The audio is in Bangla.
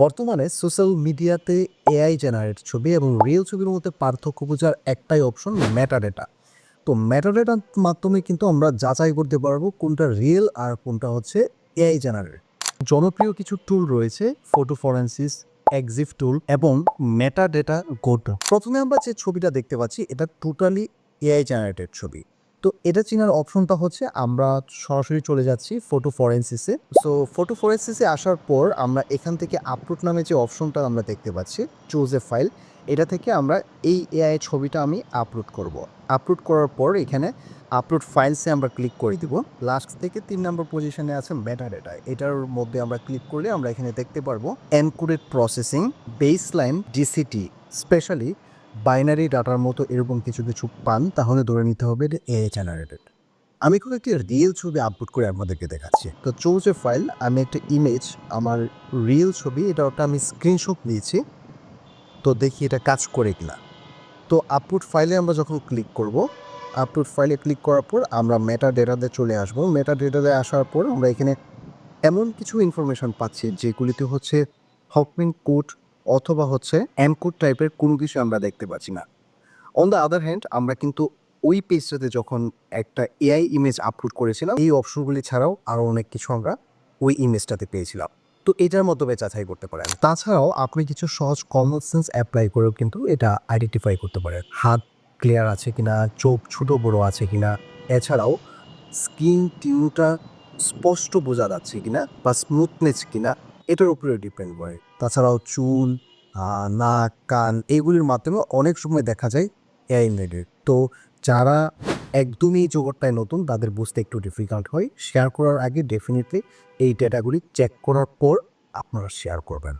বর্তমানে সোশ্যাল মিডিয়াতে এআই জেনারেট ছবি এবং রিয়েল ছবির মধ্যে পার্থক্য বোঝার একটাই অপশন মেটাডেটা তো মেটাডেটার মাধ্যমে কিন্তু আমরা যাচাই করতে পারব কোনটা রিয়েল আর কোনটা হচ্ছে এআই জেনারেট। জনপ্রিয় কিছু টুল রয়েছে ফটো ফরেন্সিস এক্সিফ টুল এবং মেটাডেটা গোড প্রথমে আমরা যে ছবিটা দেখতে পাচ্ছি, এটা টোটালি এআই জেনারেটেড ছবি। তো এটা চেনার অপশনটা হচ্ছে আমরা সরাসরি চলে যাচ্ছি ফটো ফরেন্সিসে সো ফটো ফরেন্সিসে আসার পর আমরা এখান থেকে আপলোড নামে যে অপশনটা আমরা দেখতে পাচ্ছি চুজ এ ফাইল এটা থেকে আমরা এই এআই ছবিটা আমি আপলোড করব। আপলোড করার পর এখানে আপলোড ফাইলসে আমরা ক্লিক করে দিব। লাস্ট থেকে তিন নম্বর পজিশনে আছে মেটা ডেটা এটার মধ্যে আমরা ক্লিক করলে আমরা এখানে দেখতে পারব encoded processing base line DCT specially binary ডাটার মতো এরকম কিছু কিছু পান, তাহলে ধরে নিতে হবে এটা এআই জেনারেটেড আমি এখন একটি রিয়েল ছবি আপলোড করে আপনাদেরকে দেখাচ্ছি। তো এ ফাইল আমি একটা ইমেজ আমার রিয়েল ছবি, এটা ওটা আমি স্ক্রিনশট নিয়েছি। তো দেখি এটা কাজ করে কিনা। তো আপলোড ফাইলে আমরা যখন ক্লিক করব আপলোড ফাইলে ক্লিক করার পর আমরা মেটা ডেটাতে চলে আসব। মেটা ডেটাতে আসার পর আমরা এখানে এমন কিছু ইনফরমেশন পাচ্ছি, যেগুলিতে হচ্ছে হকমিন কোড অথবা হচ্ছে এনকোড টাইপের কোনো কিছু আমরা দেখতে পাচ্ছি না। অন দ্য আদার হ্যান্ড আমরা কিন্তু ওই পেজটাতে যখন একটা এআই ইমেজ আপলোড করেছিলাম, এই অপশনগুলি ছাড়াও আরও অনেক কিছু আমরা ওই ইমেজটাতে পেয়েছিলাম। তো এটার মাধ্যমে যাচাই করতে পারেন। তাছাড়াও আপনি কিছু সহজ কমন সেন্স অ্যাপ্লাই করেও কিন্তু এটা আইডেন্টিফাই করতে পারেন। হাত ক্লিয়ার আছে কিনা, চোখ ছোট বড় আছে কিনা, এছাড়াও স্কিন টিউনটা স্পষ্ট বোঝা যাচ্ছে কিনা বা স্মুথনেস কিনা এটার উপরে ডিপেন্ড করে। তাছাড়াও চুল নাক, কান এইগুলির মাধ্যমে অনেক সময় দেখা যায় এআই মেডেড তো যারা একদমই জগৎটায় নতুন, তাদের বুঝতে একটু ডিফিকাল্ট হয়। শেয়ার করার আগে ডেফিনেটলি এই ডেটাগুলি চেক করার পর আপনারা শেয়ার করবেন।